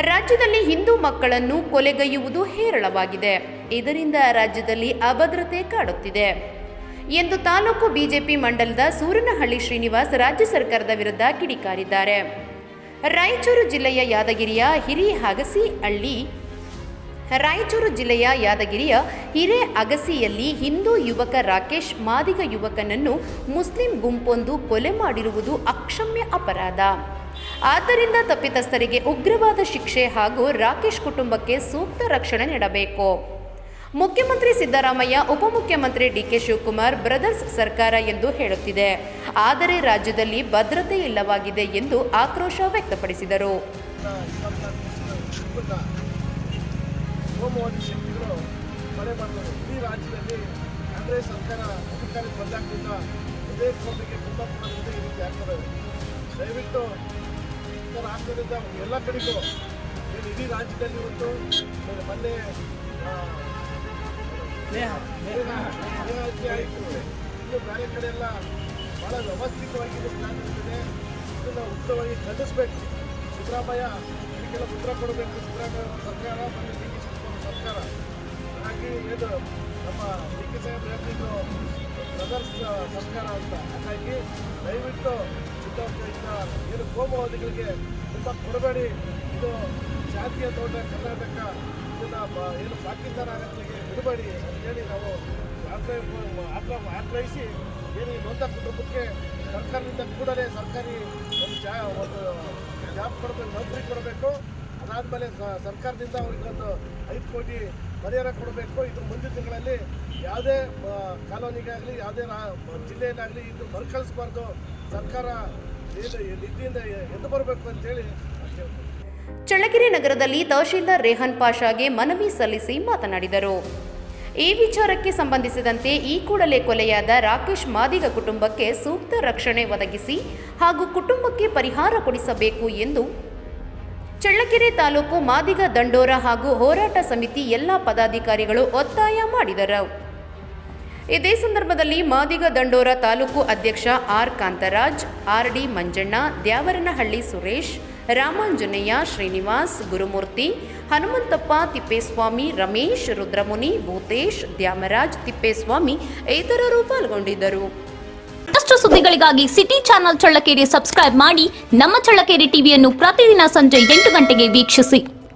ರಾಜ್ಯದಲ್ಲಿ ಹಿಂದೂ ಮಕ್ಕಳನ್ನು ಕೊಲೆಗೈಯುವುದು ಹೇರಳವಾಗಿದೆ. ಇದರಿಂದ ರಾಜ್ಯದಲ್ಲಿ ಅಭದ್ರತೆ ಕಾಡುತ್ತಿದೆ. ಎಂದು ತಾಲೂಕು ಬಿಜೆಪಿ ಮಂಡಲದ ಸೂರನಹಳ್ಳಿ ಶ್ರೀನಿವಾಸ್ ರಾಜ್ಯ ಸರ್ಕಾರದ ವಿರುದ್ಧ ಕಿಡಿಕಾರಿದ್ದಾರೆ. ರಾಯಚೂರು ಜಿಲ್ಲೆಯ ಯಾದಗಿರಿಯ ಹಿರಿಹಗಸಿ ಹಳ್ಳಿ, ರಾಯಚೂರು ಜಿಲ್ಲೆಯ ಯಾದಗಿರಿಯ ಹಿರೇ ಅಗಸಿಯಲ್ಲಿ ಹಿಂದೂ ಯುವಕ ರಾಕೇಶ್ ಮಾದಿಗ ಯುವಕನನ್ನು ಮುಸ್ಲಿಂ ಗುಂಪೊಂದು ಕೊಲೆ ಮಾಡಿರುವುದು ಅಕ್ಷಮ್ಯ ಅಪರಾಧ. ಆದ್ದರಿಂದ ತಪ್ಪಿತಸ್ಥರಿಗೆ ಉಗ್ರವಾದ ಶಿಕ್ಷೆ ಹಾಗೂ ರಾಕೇಶ್ ಕುಟುಂಬಕ್ಕೆ ಸೂಕ್ತ ರಕ್ಷಣೆ ನೀಡಬೇಕು. ಮುಖ್ಯಮಂತ್ರಿ ಸಿದ್ದರಾಮಯ್ಯ, ಉಪಮುಖ್ಯಮಂತ್ರಿ ಡಿಕೆ ಶಿವಕುಮಾರ್, ಬ್ರದರ್ಸ್ ಸರ್ಕಾರ ಎಂದು ಹೇಳುತ್ತಿದೆ. ಆದರೆ ರಾಜ್ಯದಲ್ಲಿ ಭದ್ರತೆ ಇಲ್ಲವಾಗಿದೆ ಎಂದು ಆಕ್ರೋಶ ವ್ಯಕ್ತಪಡಿಸಿದರು. ದಯವಿಟ್ಟು ಈ ರಾಜ್ಯದಿಂದ ಎಲ್ಲ ಕಡೆಗೂ ಏನು ಇಡೀ ರಾಜ್ಯದಲ್ಲಿ ಇವತ್ತು ಏನು ಮೊನ್ನೆ ನೇಹಾರಿಕೆ ಆಯಿತು. ಇನ್ನು ಬೇರೆ ಕಡೆ ಎಲ್ಲ ಭಾಳ ವ್ಯವಸ್ಥಿತವಾಗಿ ಪ್ಲಾನ್ ಇರ್ತದೆ. ಇದನ್ನು ಉತ್ತಮವಾಗಿ ಖಂಡಿಸಬೇಕು. ಸಿದ್ದರಾಮಯ್ಯ ಇದಕ್ಕೆಲ್ಲ ಉತ್ತರ ಕೊಡಬೇಕು. ಸಿದ್ದರಾಮಯ್ಯ ಸರ್ಕಾರ ಮತ್ತು ಡಿ ಕೆ ಶಿವಕುಮಾರ್ ಸರ್ಕಾರ. ಹಾಗಾಗಿ ಇದು ನಮ್ಮ ಡಿ ಕೆ ಸಾಹೇಬ್ ಹೇಳ್ತಿದ್ದು ಬ್ರದರ್ಸ್ ಸರ್ಕಾರ ಅಂತ. ಹಾಗಾಗಿ ಇಂಥ ಇಂಥ ಏನು ಕೋಮುವಾದಿಗಳಿಗೆ ತುಂಬ ಕೊಡಬೇಡಿ. ಇದು ಜಾತಿಯ ತೋಟ, ಕರ್ನಾಟಕ. ಇದನ್ನು ಏನು ಪಾಕಿಸ್ತಾನ ಆಗತ್ಲಿಗೆ ಬಿಡಬೇಡಿ ಅಂತೇಳಿ ನಾವು ಆಗ್ರಹ ಆಗ್ರಹ ಆಗ್ರಹಿಸಿ ಏನು ನೊಂದ ಕುಟುಂಬಕ್ಕೆ ಸರ್ಕಾರದಿಂದ ಕೂಡಲೇ ಸರ್ಕಾರಿ ಒಂದು ಜಾ ಒಂದು ಜಾಬ್ ಕೊಡಬೇಕು, ನೌಕರಿ ಕೊಡಬೇಕು. ಅದಾದಮೇಲೆ ಸರ್ಕಾರದಿಂದ ಅವ್ರಿಗೊಂದು ಐದು ಕೋಟಿ ಪರಿಹಾರ ಕೊಡಬೇಕು. ಇದು ಮುಂದಿನ ತಿಂಗಳಲ್ಲಿ ಯಾವುದೇ ಕಾಲೋನಿಗಾಗಲಿ, ಯಾವುದೇ ರಾ ಜಿಲ್ಲೆಯಲ್ಲಾಗಲಿ ಇದು ಮರುಕಳಿಸ್ಬಾರ್ದು. ಸರ್ಕಾರ ಚಳ್ಳಕೆರೆ ನಗರದಲ್ಲಿ ತಹಶೀಲ್ದಾರ್ ರೇಹನ್ ಪಾಷಾಗೆ ಮನವಿ ಸಲ್ಲಿಸಿ ಮಾತನಾಡಿದರು. ಈ ವಿಚಾರಕ್ಕೆ ಸಂಬಂಧಿಸಿದಂತೆ ಈ ಕೂಡಲೇ ಕೊಲೆಯಾದ ರಾಕೇಶ್ ಮಾದಿಗ ಕುಟುಂಬಕ್ಕೆ ಸೂಕ್ತ ರಕ್ಷಣೆ ಒದಗಿಸಿ ಹಾಗೂ ಕುಟುಂಬಕ್ಕೆ ಪರಿಹಾರ ಕೊಡಿಸಬೇಕು ಎಂದು ಚಳ್ಳಕೆರೆ ತಾಲೂಕು ಮಾದಿಗ ದಂಡೋರ ಹಾಗೂ ಹೋರಾಟ ಸಮಿತಿ ಎಲ್ಲ ಪದಾಧಿಕಾರಿಗಳು ಒತ್ತಾಯ ಮಾಡಿದರು. ಇದೇ ಸಂದರ್ಭದಲ್ಲಿ ಮಾದಿಗ ದಂಡೋರ ತಾಲೂಕು ಅಧ್ಯಕ್ಷ R Kantharaj, R D Manjanna, Dyavaranahalli Suresh, Ramanjaneya Srinivas, Gurumurthy, Hanumanthappa, Tippeswamy, Ramesh, Rudramuni, Bhootesh, Dyamaraj, Tippeswamy ಇತರರು ಪಾಲ್ಗೊಂಡಿದ್ದರು. ಮತ್ತಷ್ಟು ಸುದ್ದಿಗಳಿಗಾಗಿ ಸಿಟಿ ಚಾನೆಲ್ ಚಳ್ಳಕೆರೆ ಸಬ್ಸ್ಕ್ರೈಬ್ ಮಾಡಿ ನಮ್ಮ ಚಳ್ಳಕೆರೆ ಟಿವಿಯನ್ನು ಪ್ರತಿದಿನ ಸಂಜೆ ಎಂಟು ಗಂಟೆಗೆ ವೀಕ್ಷಿಸಿ.